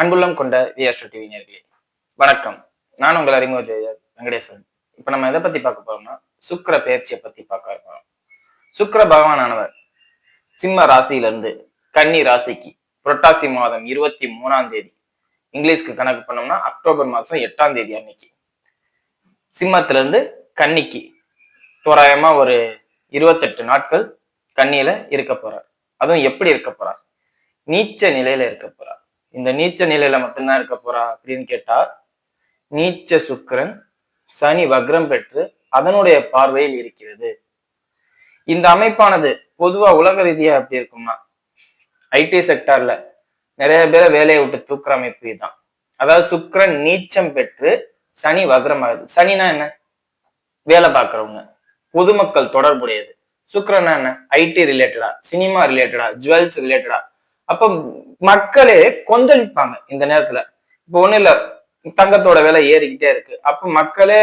அன்புள்ளம் கொண்ட விஆர்ஷோ டிவி நேர்களே வணக்கம். நான் உங்கள் அறிமுக ஜெயர் வெங்கடேசன். இப்போ நம்ம எதை பத்தி பார்க்க போறோம்னா சுக்கிர பெயர்ச்சியை பத்தி பார்க்க இருக்கோம் சுக்கர பகவானானவர் சிம்ம ராசியிலிருந்து கன்னி ராசிக்கு புரட்டாசி மாதம் இருபத்தி மூணாம் தேதி இங்கிலீஷ்க்கு கணக்கு பண்ணோம்னா அக்டோபர் மாதம் எட்டாம் தேதி அன்னைக்கு. சிம்மத்திலிருந்து கன்னிக்கு தோராயமா ஒரு இருபத்தெட்டு நாட்கள் கன்னியில இருக்க போறார். அதுவும் எப்படி இருக்க போறார்? நீச்ச நிலையில இருக்க போறார். இந்த நீச்ச நிலையில மட்டும்தான் இருக்க போறா அப்படின்னு கேட்டா நீச்ச சுக்கரன் சனி வக்ரம் பெற்று அதனுடைய பார்வையில் இருக்கிறது. இந்த அமைப்பானது பொதுவா உலக ரீதியா எப்படி இருக்கும்னா ஐடி செக்டார்ல நிறைய பேரை வேலையை விட்டு தூக்குற அமைப்பு இதுதான். அதாவது சுக்கரன் நீச்சம் பெற்று சனி வக்ரம் ஆகுது. சனினா என்ன? வேலை பார்க்கறவங்க. பொதுமக்கள் தொடர்புடையது. சுக்கிரனா என்ன? ஐடி ரிலேட்டடா சினிமா ரிலேட்டடா ஜுவல்ஸ் ரிலேட்டடா அப்ப மக்களே கொந்தளிப்பாங்க இந்த நேரத்துல. இப்போ ஒண்ணு இல்ல தங்கத்தோட விலை ஏறிக்கிட்டே இருக்கு. அப்ப மக்களே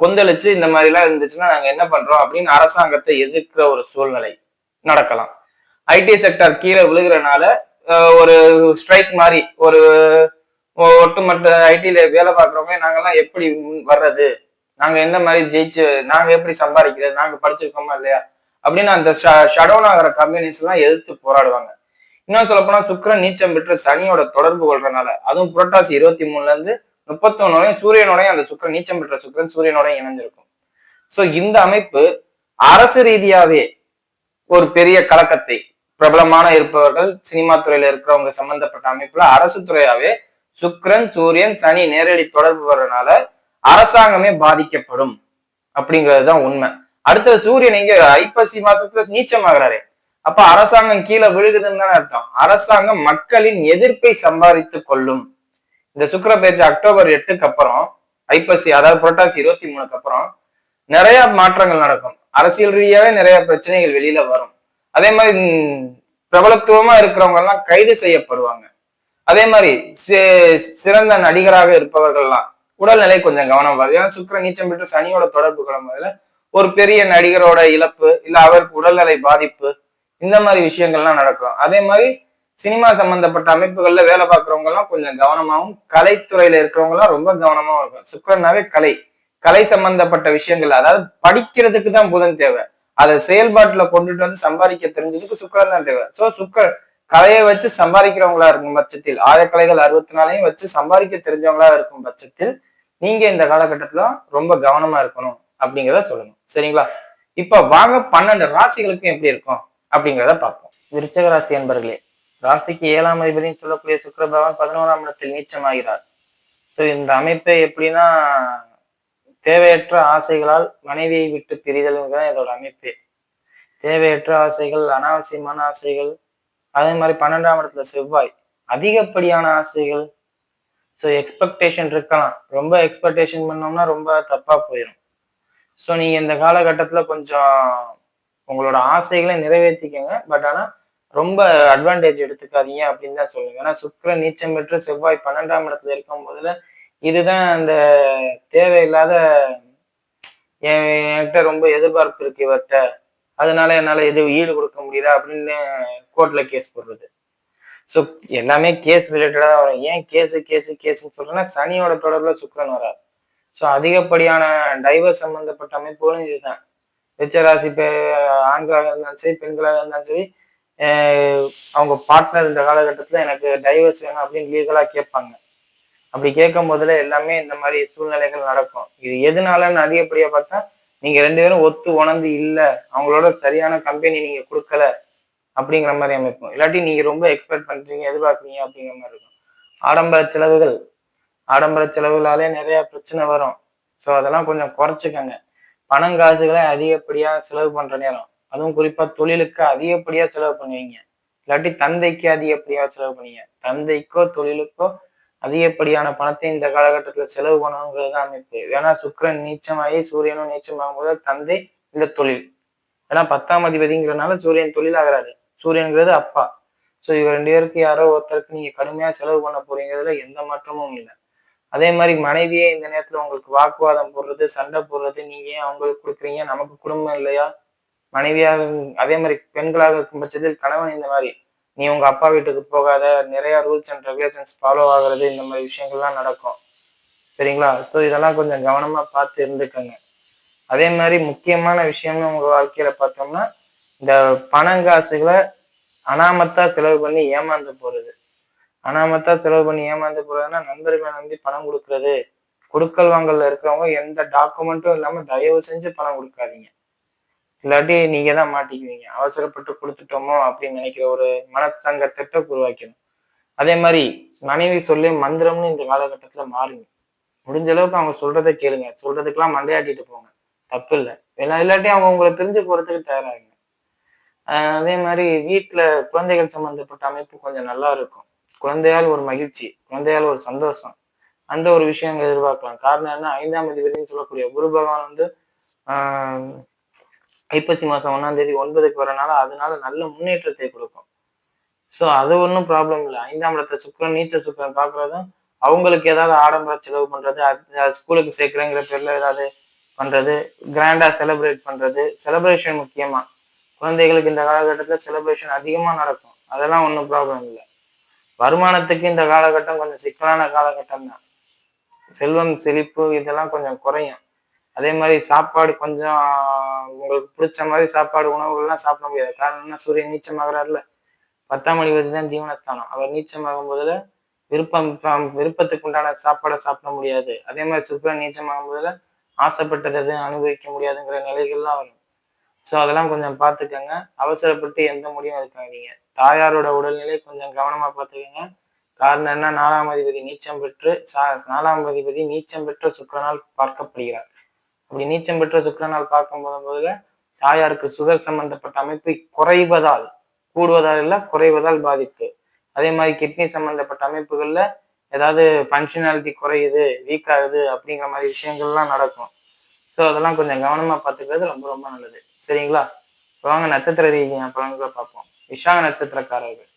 கொந்தளிச்சு இந்த மாதிரி எல்லாம் இருந்துச்சுன்னா நாங்க என்ன பண்றோம் அப்படின்னு அரசாங்கத்தை எதிர்க்கிற ஒரு சூழ்நிலை நடக்கலாம். ஐடி செக்டர் கீழே விழுகிறனால ஒரு ஸ்ட்ரைக் மாதிரி ஒரு ஒட்டுமொத்த ஐடில வேலை பார்க்குறவங்க நாங்கெல்லாம் எப்படி வர்றது? நாங்க எந்த மாதிரி ஜெயிச்சு நாங்க எப்படி சம்பாதிக்கிறது? நாங்க படிச்சிருக்கோமா இல்லையா? அப்படின்னு அந்த ஷடோன் ஆகிற கம்பெனிஸ் எல்லாம் எதிர்த்து போராடுவாங்க. இன்னும் சொல்ல போனா சுக்கரன் நீச்சம் பெற்று சனியோட தொடர்பு கொள்றதுனால அதுவும் புரட்டாசி இருபத்தி மூணுல இருந்து முப்பத்தொன்னோடையும் சூரியனோடையும் அந்த சுக்கரன் நீச்சம் பெற்ற சுக்கிரன் சூரியனோடையும் இணைஞ்சிருக்கும். சோ இந்த அமைப்பு அரசு ரீதியாவே ஒரு பெரிய கலக்கத்தை பிரபலமான இருப்பவர்கள் சினிமா துறையில இருக்கிறவங்க சம்பந்தப்பட்ட அமைப்புல அரசு துறையாவே சுக்ரன் சூரியன் சனி நேரடி தொடர்பு வர்றதுனால அரசாங்கமே பாதிக்கப்படும். அப்படிங்கிறது தான் உண்மை. அடுத்தது சூரியன் இங்க ஐப்பசி மாசத்துல நீச்சம் நீச்சமாகறாரு. அப்ப அரசாங்கம் கீழே விழுகுதுன்னு தானே அர்த்தம். அரசாங்கம் மக்களின் எதிர்ப்பை சம்பாதித்து கொள்ளும். இந்த சுக்கிர பேச்சு அக்டோபர் எட்டுக்கு அப்புறம் ஐப்பசி அதாவது புரட்டாசி இருபத்தி மூணுக்கு அப்புறம் நிறைய மாற்றங்கள் நடக்கும். அரசியல் ரீதியாவே நிறைய பிரச்சனைகள் வெளியில வரும். அதே மாதிரி பிரபலத்துவமா இருக்கிறவங்க எல்லாம் கைது செய்யப்படுவாங்க. அதே மாதிரி சிறந்த நடிகராக இருப்பவர்கள்லாம் உடல்நிலை கொஞ்சம் கவனம் வருது ஏன்னா சுக்கிர நீச்சம் பெற்று சனியோட தொடர்பு கிளம்புறதுல ஒரு பெரிய நடிகரோட இழப்பு இல்ல அவருக்கு உடல்நிலை பாதிப்பு இந்த மாதிரி விஷயங்கள்லாம் நடக்கும். அதே மாதிரி சினிமா சம்பந்தப்பட்ட அமைப்புகள்ல வேலை பார்க்கறவங்க எல்லாம் கொஞ்சம் கவனமாவும் கலைத்துறையில இருக்கிறவங்க எல்லாம் ரொம்ப கவனமாவும் இருக்கும் சுக்கரனாவே கலை. கலை சம்பந்தப்பட்ட விஷயங்கள் அதாவது படிக்கிறதுக்கு தான் புதன் தேவை. அதை செயல்பாட்டுல கொண்டுட்டு வந்து சம்பாதிக்க தெரிஞ்சதுக்கு சுக்கரன் தான் தேவை. சோ சுக்கர் கலையை வச்சு சம்பாதிக்கிறவங்களா இருக்கும் பட்சத்தில் ஆயக்கலைகள் அறுபத்தி நாளையும் வச்சு சம்பாதிக்க தெரிஞ்சவங்களா இருக்கும் பட்சத்தில் நீங்க இந்த காலகட்டத்துல ரொம்ப கவனமா இருக்கணும் அப்படிங்கிறத சொல்லணும். சரிங்களா? இப்ப வாங்க பன்னெண்டு ராசிகளுக்கும் எப்படி இருக்கும்? அப்படிங்கிறத பார்ப்போம். விருச்சக ராசி என்பர்களே ராசிக்கு ஏழாம் அதிபதினு சொல்லக்கூடிய சுக்கர பகவான் பதினோராம் இடத்தில் நீச்சமாகிறார். ஸோ இந்த அமைப்பை எப்படின்னா தேவையற்ற ஆசைகளால் மனைவியை விட்டு பிரிதல்ங்கிற இதோட அமைப்பே. தேவையற்ற ஆசைகள் அனாவசியமான ஆசைகள் அதே மாதிரி பன்னெண்டாம் இடத்துல செவ்வாய் அதிகப்படியான ஆசைகள். ஸோ எக்ஸ்பெக்டேஷன் இருக்கலாம். ரொம்ப எக்ஸ்பெக்டேஷன் பண்ணோம்னா ரொம்ப தப்பாக போயிடும் ஸோ நீங்கள் இந்த காலகட்டத்தில் கொஞ்சம் உங்களோட ஆசைகளை நிறைவேற்றிக்கங்க பட் ஆனால் ரொம்ப அட்வான்டேஜ் எடுத்துக்காதீங்க அப்படின்னு தான் சொல்லுங்க ஏன்னா சுக்கர நீச்சம் பெற்று செவ்வாய் பன்னெண்டாம் இடத்துல இருக்கும் போதுல இதுதான் அந்த தேவையில்லாத என் என்கிட்ட ரொம்ப எதிர்பார்ப்பு இருக்கு இவர்கிட்ட அதனால என்னால் எது ஈடு கொடுக்க முடியல அப்படின்னு கோர்ட்ல கேஸ் போடுறது. ஸோ எல்லாமே கேஸ் ரிலேட்டடா வரும். ஏன் கேஸு கேஸ் கேஸ்ன்னு சொல்றேன்னா சனியோட தொடர்பில் சுக்கரன் வராது ஸோ அதிகப்படியான டைவர்ஸ் சம்மந்தப்பட்ட அமைப்புகளும் இதுதான். ரிச்சராசி ஆண்களாக இருந்தாலும் சரி பெண்களாக இருந்தாலும் சரி அவங்க பார்ட்னர் இந்த காலகட்டத்தில் எனக்கு டைவர்ஸ் வேணும் அப்படின்னு லீகலாக கேட்பாங்க. அப்படி கேட்கும் போதுல எல்லாமே இந்த மாதிரி சூழ்நிலைகள் நடக்கும். இது எதனாலன்னு அதிகப்படியாக பார்த்தா நீங்க ரெண்டு பேரும் ஒத்து உணர்ந்து இல்லை அவங்களோட சரியான கம்பெனி நீங்க கொடுக்கல அப்படிங்கிற மாதிரி அமைக்கும். இல்லாட்டி நீங்க ரொம்ப எக்ஸ்பெக்ட் பண்றீங்க எதிர்பார்க்குறீங்க அப்படிங்கிற மாதிரி இருக்கும். ஆடம்பர செலவுகள் ஆடம்பர செலவுகளாலே நிறைய பிரச்சனை வரும். ஸோ அதெல்லாம் கொஞ்சம் குறைச்சிக்கங்க. பணம் காசுகளை அதிகப்படியா செலவு பண்ற நேரம். அதுவும் குறிப்பா தொழிலுக்கு அதிகப்படியா செலவு பண்ணுவீங்க. இல்லாட்டி தந்தைக்கு அதிகப்படியா செலவு பண்ணுவீங்க. தந்தைக்கோ தொழிலுக்கோ அதிகப்படியான பணத்தை இந்த காலகட்டத்துல செலவு பண்ணணுங்கிறது தான் அமைப்பு. ஏன்னா சுக்கிரன் நீச்சமாகி சூரியனும் நீச்சமாகும் போது தந்தை இந்த தொழில். ஏன்னா பத்தாம் அதிபதிங்கிறனால சூரியன் தொழில் ஆகிறாரு சூரியன்கிறது அப்பா. ஸோ இவர் ரெண்டு பேருக்கு யாரோ ஒருத்தருக்கு நீங்க கடுமையா செலவு பண்ண போறீங்கிறதுல எந்த மாற்றமும் இல்லை. அதே மாதிரி மனைவியே இந்த நேரத்துல உங்களுக்கு வாக்குவாதம் போடுறது சண்டை போடுறது நீங்க ஏன் அவங்களுக்கு கொடுக்குறீங்க? நமக்கு குடும்பம் இல்லையா? மனைவியாக அதே மாதிரி பெண்களாக இருக்கும் பட்சத்தில் கணவன் இந்த மாதிரி நீ உங்க அப்பா வீட்டுக்கு போகாத நிறைய ரூல்ஸ் அண்ட் ரெகுலேஷன்ஸ் ஃபாலோ ஆகுறது இந்த மாதிரி விஷயங்கள்லாம் நடக்கும். சரிங்களா? ஸோ இதெல்லாம் கொஞ்சம் கவனமா பார்த்து இருந்துக்கோங்க. அதே மாதிரி முக்கியமான விஷயம்னு உங்க வாழ்க்கையில பார்த்தோம்னா இந்த பணங்காசுகளை அனாமத்தா செலவு பண்ணி ஏமாந்து போறது. அனாமத்தா செலவு பண்ணி ஏமாந்து போறதுன்னா நண்பர்களை நம்பி பணம் கொடுக்கறது. கொடுக்கல் வாங்கல இருக்கிறவங்க எந்த டாக்குமெண்ட்டும் இல்லாம தயவு செஞ்சு பணம் கொடுக்காதீங்க. இல்லாட்டி நீங்க தான் மாட்டிக்குவீங்க. அவசரப்பட்டு கொடுத்துட்டோமோ அப்படின்னு நினைக்கிற ஒரு மனத்தங்கத்திட்ட உருவாக்கணும். அதே மாதிரி மனைவி சொல்லி மந்திரம்னு இந்த காலகட்டத்துல மாறுங்க. முடிஞ்ச அளவுக்கு அவங்க சொல்றதை கேளுங்க. சொல்றதுக்கெல்லாம் மண்டையாட்டிட்டு போங்க. தப்பு இல்லை. இல்லாட்டி அவங்க உங்களை பிரிஞ்சு போறதுக்கு தயாராகுங்க. அதே மாதிரி வீட்டுல குழந்தைகள் சம்பந்தப்பட்ட அமைப்பு கொஞ்சம் நல்லா இருக்கும். குழந்தையால் ஒரு மகிழ்ச்சி குழந்தையால் ஒரு சந்தோஷம் அந்த ஒரு விஷயம் எதிர்பார்க்கலாம். காரணம் என்ன? ஐந்தாம் அதிபதினு சொல்லக்கூடிய குரு பகவான் வந்து ஆஹ் ஐப்பசி மாசம் ஒன்னாம் தேதி ஒன்பதுக்கு வரனால அதனால நல்ல முன்னேற்றத்தை கொடுக்கும். ஸோ அது ஒன்றும் ப்ராப்ளம் இல்லை. ஐந்தாம் இடத்த சுக்கரன் நீச்சல் சுக்கரன் பார்க்கறதும் அவங்களுக்கு ஏதாவது ஆடம்பர செலவு பண்றது ஸ்கூலுக்கு சேர்க்குறேங்கிற பேர்ல ஏதாவது பண்றது கிராண்டா செலிப்ரேட் பண்றது செலிப்ரேஷன் முக்கியமா. குழந்தைகளுக்கு இந்த காலகட்டத்தில் செலிப்ரேஷன் அதிகமாக நடக்கும். அதெல்லாம் ஒன்றும் ப்ராப்ளம் இல்லை. வருமானத்துக்கு இந்த காலகட்டம் கொஞ்சம் சிக்கலான காலகட்டம் தான். செல்வம் செழிப்பு இதெல்லாம் கொஞ்சம் குறையும். அதே மாதிரி சாப்பாடு கொஞ்சம் உங்களுக்கு பிடிச்ச மாதிரி சாப்பாடு உணவுகள்லாம் சாப்பிட முடியாது. காரணம் என்ன? சூரியன் நீச்சமாகறாருல பத்தாம் மணி வரை தான் ஜீவனஸ்தானம். அவர் நீச்சமாகும் போதுல விருப்பம் விருப்பத்துக்கு உண்டான சாப்பாடை சாப்பிட முடியாது. அதே மாதிரி சுக்கரன் நீச்சமாகும் போதுல ஆசைப்பட்டது எதுவும் அனுபவிக்க முடியாதுங்கிற நிலைகள்லாம் வரும். ஸோ அதெல்லாம் கொஞ்சம் பார்த்துக்கோங்க. அவசரப்பட்டு எந்த முடிவும் எடுக்காதீங்க. தாயாரோட உடல்நிலை கொஞ்சம் கவனமா பார்த்துக்கோங்க. காரணம் என்ன? நாலாம் அதிபதி நீச்சம் பெற்று நாலாம் அதிபதி நீச்சம் பெற்ற சுக்கரனால் பார்க்கப்படுகிறார். அப்படி நீச்சம் பெற்ற சுக்கரனால் பார்க்கும் போது தாயாருக்கு சுகர் சம்பந்தப்பட்ட அமைப்பு குறைவதால் கூடுவதால் இல்லை குறைவதால் பாதிப்பு. அதே மாதிரி கிட்னி சம்பந்தப்பட்ட அமைப்புகள்ல ஏதாவது ஃபங்க்ஷனாலிட்டி குறையுது வீக் ஆகுது அப்படிங்கிற மாதிரி விஷயங்கள்லாம் நடக்கும். ஸோ அதெல்லாம் கொஞ்சம் கவனமா பார்த்துக்கிறது ரொம்ப ரொம்ப நல்லது. சரிங்களா? வாங்க நட்சத்திர ரீதியான பலன்களை பார்ப்போம். விஷாக நட்சத்திரக்காரர்கள்.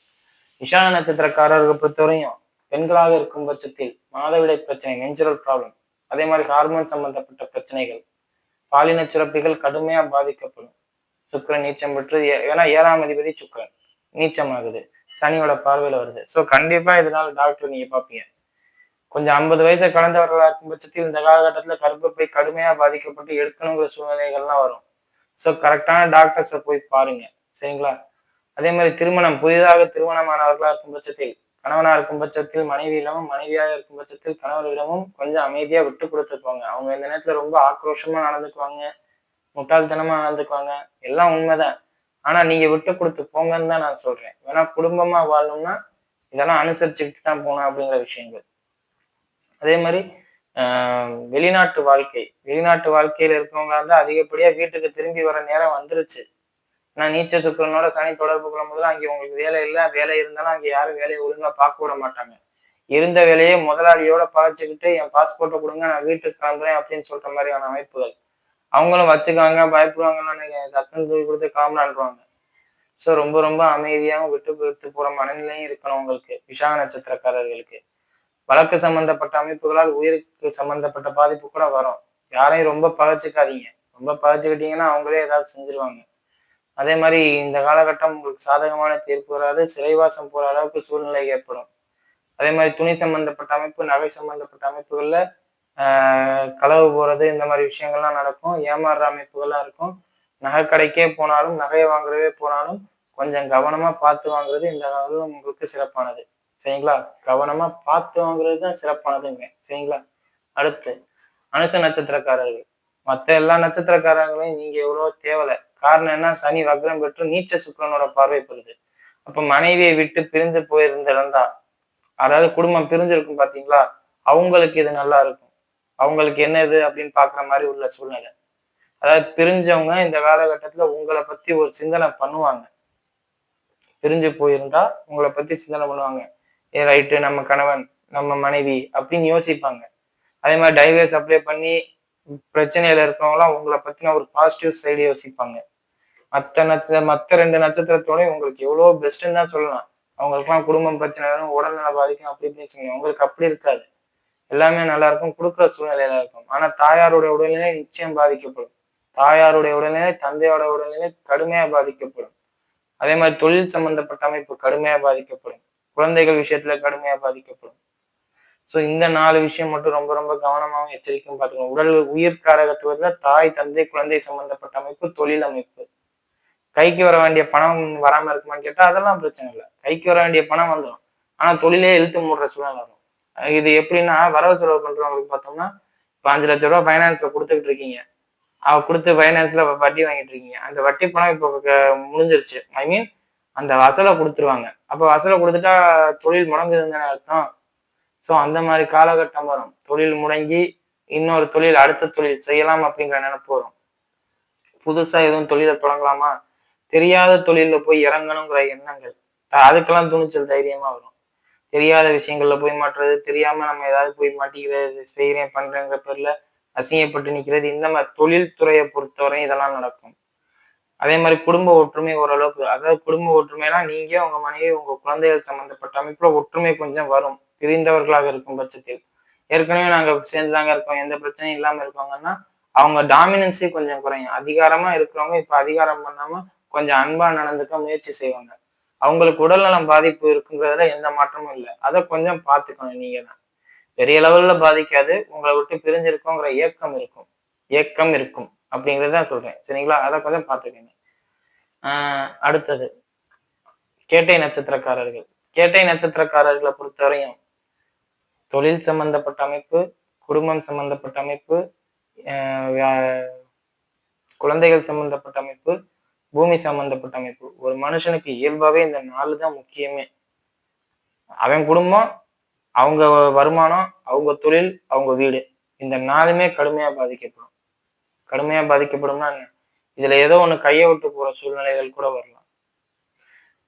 விஷாக நட்சத்திரக்காரர்கள் பொறுத்தவரையும் பெண்களாக இருக்கும் பட்சத்தில் மாதவிடை பிரச்சனை நெஞ்சுரல் ப்ராப்ளம் அதே மாதிரி ஹார்மோன் சம்பந்தப்பட்ட பிரச்சனைகள் பாலின சுரப்பிகள் கடுமையா பாதிக்கப்படும். சுக்கரன் நீச்சம் பெற்று ஏன்னா ஏழாம் அதிபதி சுக்கரன். நீச்சம் ஆகுது சனியோட பார்வையில வருது. ஸோ கண்டிப்பா இதனால டாக்டர் நீங்க பாப்பீங்க கொஞ்சம் ஐம்பது வயசை கலந்தவர்களா இருக்கும் பட்சத்தில் இந்த காலகட்டத்துல கருப்பை கடுமையா பாதிக்கப்பட்டு எடுக்கணுங்கிற சூழ்நிலைகள்லாம் வரும். ஸோ கரெக்டான டாக்டர்ஸை போய் பாருங்க. சரிங்களா? அதே மாதிரி திருமணம் புதிதாக திருமணமானவர்களா இருக்கும் பட்சத்தில் கணவனா இருக்கும் பட்சத்தில் மனைவியிடமும் மனைவியாக இருக்கும் பட்சத்தில் கணவரிடமும் கொஞ்சம் அமைதியா விட்டு கொடுத்துக்குவாங்க அவங்க இந்த நேரத்துல ரொம்ப ஆக்ரோஷமா நடந்துக்குவாங்க. முட்டாள்தனமா நடந்துக்குவாங்க. எல்லாம் உண்மைதான். ஆனா நீங்க விட்டு கொடுத்து போங்கன்னு தான் நான் சொல்றேன். ஏன்னா குடும்பமா வாழணும்னா இதெல்லாம் அனுசரிச்சுக்கிட்டு தான் போகணும் அப்படிங்கிற விஷயங்கள். அதே மாதிரி வெளிநாட்டு வாழ்க்கை. வெளிநாட்டு வாழ்க்கையில இருக்கவங்க வந்து அதிகப்படியா வீட்டுக்கு திரும்பி வர நேரம் வந்துருச்சு. நான் நீச்சல் சுக்கரனோட சனி தொடர்பு கொள்ளும் போது அங்கே உங்களுக்கு வேலை இல்லை. வேலை இருந்தாலும் அங்கே யாரும் வேலையை ஒழுங்கா பார்க்க விட மாட்டாங்க. இருந்த வேலையை முதலாளியோட பழச்சிக்கிட்டு என் பாஸ்போர்ட்டை கொடுங்க நான் வீட்டுக்கு கிளம்புறேன் அப்படின்னு சொல்ற மாதிரியான அமைப்புகள். அவங்களும் வச்சுக்காங்க பயப்படுவாங்கன்னு டக்குன்னு தூக்கி கொடுத்து கிளம்பலான்றாங்க ஸோ ரொம்ப ரொம்ப அமைதியாகவும் விட்டு விட்டு போற மனநிலையும் இருக்கணும் உங்களுக்கு விஷாக நட்சத்திரக்காரர்களுக்கு. வழக்கு சம்பந்தப்பட்ட அமைப்புகளால் உயிருக்கு சம்பந்தப்பட்ட பாதிப்பு கூட வரும். யாரையும் ரொம்ப பழச்சிக்காதீங்க. ரொம்ப பழச்சிக்கிட்டீங்கன்னா அவங்களே ஏதாவது செஞ்சிருவாங்க. அதே மாதிரி இந்த காலகட்டம் உங்களுக்கு சாதகமான தீர்ப்பு வராது. சிறைவாசம் போற அளவுக்கு சூழ்நிலை ஏற்படும். அதே மாதிரி துணி சம்பந்தப்பட்ட அமைப்பு நகை சம்பந்தப்பட்ட அமைப்புகள்ல களவு போறது இந்த மாதிரி விஷயங்கள்லாம் நடக்கும். ஏமாறுற அமைப்புகள்லாம் இருக்கும். நகை கடைக்கே போனாலும் நகையை வாங்குறவே போனாலும் கொஞ்சம் கவனமா பார்த்து வாங்குறது இந்த காலம் உங்களுக்கு சிறப்பானது. சரிங்களா? கவனமா பார்த்து வாங்குறது தான் சிறப்பானதுங்க. சரிங்களா? அடுத்து அனுச நட்சத்திரக்காரர்கள். மற்ற எல்லா நட்சத்திரக்காரங்களையும் நீங்க எவ்வளவு தேவலை. காரணம் என்ன? சனி வக்ரம் பெற்று நீச்ச சுக்கரனோட பார்வைப்படுது அப்ப மனைவியை விட்டு பிரிந்து போயிருந்திருந்தா அதாவது குடும்பம் பிரிஞ்சிருக்கும் பாத்தீங்களா? அவங்களுக்கு இது நல்லா இருக்கும். அவங்களுக்கு என்னது அப்படின்னு பாக்குற மாதிரி உள்ள சூழ்நிலை. அதாவது பிரிஞ்சவங்க இந்த காலகட்டத்துல உங்களை பத்தி ஒரு சிந்தனை பண்ணுவாங்க. பிரிஞ்சு போயிருந்தா உங்களை பத்தி சிந்தனை பண்ணுவாங்க. ஏ ரைட்டு நம்ம கணவன் நம்ம மனைவி அப்படின்னு யோசிப்பாங்க. அதே மாதிரி டைவர்ஸ் அப்ளை பண்ணி பிரச்சனையில இருக்கிறவங்களாம் உங்களை பத்தின ஒரு பாசிட்டிவ் சைடு யோசிப்பாங்க. மற்ற நட்ச மற்ற ரெண்டு நட்சத்திரத்தோடய உங்களுக்கு எவ்வளவு பெஸ்ட்ன்னு தான் சொல்லலாம். அவங்களுக்குலாம் குடும்பம் பிரச்சனை வரும் உடல்நல பாதிக்கும் அப்படி இப்படின்னு சொல்லுங்க. உங்களுக்கு அப்படி இருக்காது. எல்லாமே நல்லா இருக்கும் கொடுக்குற சூழ்நிலையில இருக்கும். ஆனா தாயாருடைய உடல்நிலை நிச்சயம் பாதிக்கப்படும். தாயாருடைய உடல்நிலை தந்தையோட உடல்நிலை கடுமையா பாதிக்கப்படும். அதே மாதிரி தொழில் சம்பந்தப்பட்ட அமைப்பு கடுமையா பாதிக்கப்படும். குழந்தைகள் விஷயத்துல கடுமையா பாதிக்கப்படும். ஸோ இந்த நாலு விஷயம் மட்டும் ரொம்ப ரொம்ப கவனமாகவும் எச்சரிக்கையும் பார்த்துக்கணும். உடல் உயிர் காரகத்துவத்துல தாய் தந்தை குழந்தை சம்பந்தப்பட்ட அமைப்பு தொழில் அமைப்பு. கைக்கு வர வேண்டிய பணம் வராம இருக்குமான்னு கேட்டா அதெல்லாம் பிரச்சனை இல்லை. கைக்கு வர வேண்டிய பணம் வந்துடும் ஆனா தொழிலே இழுத்து மூடுற சூழ்நிலை வரும். இது எப்படின்னா வரவு செலவு பண்றவங்களுக்கு பார்த்தோம்னா இப்போ அஞ்சு லட்ச ரூபா ஃபைனான்ஸ்ல கொடுத்துக்கிட்டு இருக்கீங்க. அவ கொடுத்து ஃபைனான்ஸ்ல வட்டி வாங்கிட்டு இருக்கீங்க. அந்த வட்டி பணம் இப்போ முடிஞ்சிருச்சு. ஐ மீன் அந்த வசலை கொடுத்துருவாங்க. அப்போ வசலை கொடுத்துட்டா தொழில் முடங்குதுன்னு அர்த்தம். ஸோ அந்த மாதிரி காலகட்டம் வரும். தொழில் முடங்கி இன்னொரு தொழில் அடுத்த தொழில் செய்யலாம் அப்படிங்கிற நினைப்பு வரும். புதுசா எதுவும் தொழிலை தொடங்கலாமா? தெரியாத தொழில போய் இறங்கணுங்கிற எண்ணங்கள். அதுக்கெல்லாம் துணிச்சல் தைரியமா வரும். தெரியாத விஷயங்கள்ல போய் மாட்டுறது தெரியாம நம்ம ஏதாவது போய் மாட்டிக்கிறது செய்கிறேன் பண்றேங்கிற பேர்ல அசிங்கப்பட்டு நிக்கிறது இந்த மாதிரி தொழில் துறையை பொறுத்தவரை இதெல்லாம் நடக்கும். அதே மாதிரி குடும்ப ஒற்றுமை ஓரளவுக்கு அதாவது குடும்ப ஒற்றுமைனா நீங்க உங்க மனைவி உங்க குழந்தைகள் சம்பந்தப்பட்ட அமைப்புல ஒற்றுமை கொஞ்சம் வரும். பிரிந்தவர்களாக இருக்கும் பட்சத்தில். ஏற்கனவே நாங்க சேர்ந்துதாங்க இருக்கோம். எந்த பிரச்சனையும் இல்லாம இருக்கோங்கன்னா அவங்க டாமினன்ஸே கொஞ்சம் குறையும். அதிகாரமா இருக்கிறவங்க இப்ப அதிகாரம் பண்ணாம கொஞ்சம் அன்பா நடந்துக்க முயற்சி செய்வாங்க. அவங்களுக்கு உடல்நலம் பாதிப்பு இருக்குங்கிறதுல எந்த மாற்றமும் இல்லை. அதை கொஞ்சம் பார்த்துக்கணும் நீங்க தான். பெரிய லெவல்ல பாதிக்காது. உங்களை விட்டு பிரிஞ்சிருக்கோங்கிற ஏக்கம் இருக்கும். ஏக்கம் இருக்கும். அப்படிங்கிறத சொல்றேன். சரிங்களா? அதை கொஞ்சம் பார்த்துக்கங்க. ஆஹ் அடுத்தது. கேட்டை நட்சத்திரக்காரர்கள். கேட்டை நட்சத்திரக்காரர்களை பொறுத்தவரையும் தொழில் சம்பந்தப்பட்ட அமைப்பு குடும்பம் சம்பந்தப்பட்ட அமைப்பு குழந்தைகள் சம்பந்தப்பட்ட அமைப்பு பூமி சம்பந்தப்பட்ட அமைப்பு. ஒரு மனுஷனுக்கு இயல்பாகவே இந்த நாலு தான் முக்கியமே. அவன் குடும்பம் அவங்க வருமானம் அவங்க தொழில் அவங்க வீடு. இந்த நாலுமே கடுமையா பாதிக்கப்படும். கடுமையா பாதிக்கப்படும்னா என்ன? இதுல ஏதோ ஒண்ணு கையை விட்டு போற சூழ்நிலைகள் கூட வரலாம்.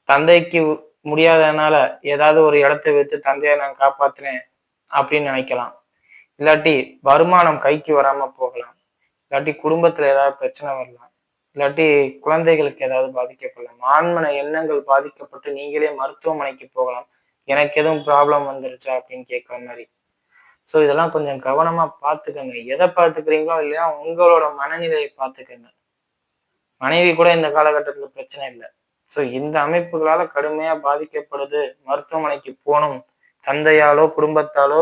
தந்தைக்கு முடியாதனால ஏதாவது ஒரு இடத்தை வைத்து தந்தையை நான் காப்பாத்தினேன் அப்படின்னு நினைக்கலாம். இல்லாட்டி வருமானம் கைக்கு வராம போகலாம். இல்லாட்டி குடும்பத்துல ஏதாவது பிரச்சனை வரலாம். இல்லாட்டி குழந்தைகளுக்கு ஏதாவது பாதிக்கப்படலாம். ஆண்மன எண்ணங்கள் பாதிக்கப்பட்டு நீங்களே மருத்துவமனைக்கு போகலாம். எனக்கு எதுவும் ப்ராப்ளம் வந்துருச்சா அப்படின்னு கேட்குற மாதிரி. ஸோ இதெல்லாம் கொஞ்சம் கவனமா பார்த்துக்கங்க. எதை பார்த்துக்கிறீங்களோ இல்லையா உங்களோட மனநிலையை பார்த்துக்கங்க. மனைவி கூட இந்த காலகட்டத்தில் பிரச்சனை இல்லை. ஸோ இந்த அமைப்புகளால கடுமையா பாதிக்கப்படுது. மருத்துவமனைக்கு போகணும். தந்தையாலோ குடும்பத்தாலோ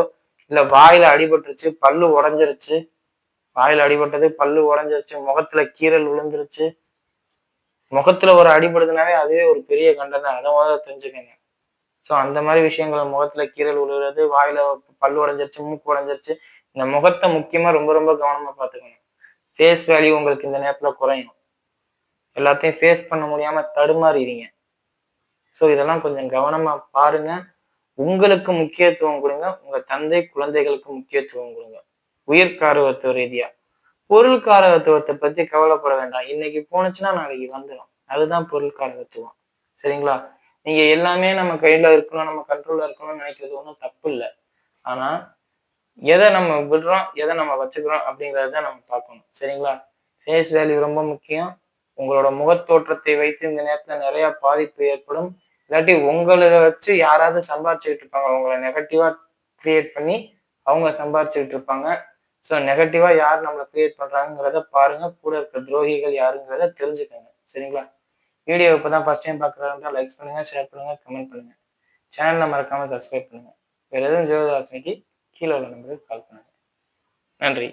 இல்ல வாயில அடிபட்டுருச்சு பல்லு உடஞ்சிருச்சு. வாயில் அடிபட்டது பல்லு உடஞ்சிருச்சு முகத்துல கீரல் விழுந்துருச்சு. முகத்துல ஒரு அடிபடுதுனாவே அதுவே ஒரு பெரிய கண்டம் தான் அதை முதல்ல தெரிஞ்சுக்கங்க. ஸோ அந்த மாதிரி விஷயங்கள் முகத்துல கீரல் விழுகிறது வாயில பல்லு உடஞ்சிருச்சு மூக்கு உடஞ்சிருச்சு இந்த முகத்தை முக்கியமா ரொம்ப ரொம்ப கவனமா பார்த்துக்கணும். ஃபேஸ் வேல்யூ உங்களுக்கு இந்த நேரத்துல குறையும். எல்லாத்தையும் ஃபேஸ் பண்ண முடியாம தடுமாறிடுங்க ஸோ இதெல்லாம் கொஞ்சம் கவனமா பாருங்க. உங்களுக்கு முக்கியத்துவம் கொடுங்க. உங்க தந்தை குழந்தைகளுக்கு முக்கியத்துவம் கொடுங்க. உயிர்காரகத்துவ ரீதியா. பொருள் காரகத்துவத்தை பத்தி கவலைப்பட வேண்டாம். இன்னைக்கு போனுச்சுன்னா நாளைக்கு வந்துடும் அதுதான் பொருள் காரகத்துவம். சரிங்களா? நீங்க எல்லாமே நம்ம கையில இருக்கணும் நம்ம கண்ட்ரோல்ல இருக்கணும்னு நினைக்கிறது ஒன்றும் தப்பு இல்லை ஆனா எதை நம்ம விடுறோம் எதை நம்ம வச்சுக்கிறோம் அப்படிங்கிறத நம்ம பார்க்கணும். சரிங்களா? ஃபேஸ் வேல்யூ ரொம்ப முக்கியம். உங்களோட முகத்தோற்றத்தை வைத்து இந்த நேரத்துல நிறைய பாதிப்பு ஏற்படும். இல்லாட்டி உங்களை வச்சு யாராவது சம்பாரிச்சுக்கிட்டு இருப்பாங்க. உங்களை நெகட்டிவா கிரியேட் பண்ணி அவங்க சம்பாரிச்சுக்கிட்டு இருப்பாங்க. ஸோ நெகட்டிவா யார் நம்மளை கிரியேட் பண்றாங்கிறத பாருங்க. கூட இருக்க துரோகிகள் யாருங்கிறத தெரிஞ்சுக்கோங்க. சரிங்களா? வீடியோ இப்போ தான் ஃபர்ஸ்ட் டைம் பார்க்குறாங்க லைக் பண்ணுங்க ஷேர் பண்ணுங்க. கமெண்ட் பண்ணுங்கள் சேனலை மறக்காமல் சப்ஸ்கிரைப் பண்ணுங்கள் வேறு எதுவும் ஜோதிராசனைக்கு கீழே உள்ள நம்பருக்கு கால் பண்ணுங்கள் நன்றி.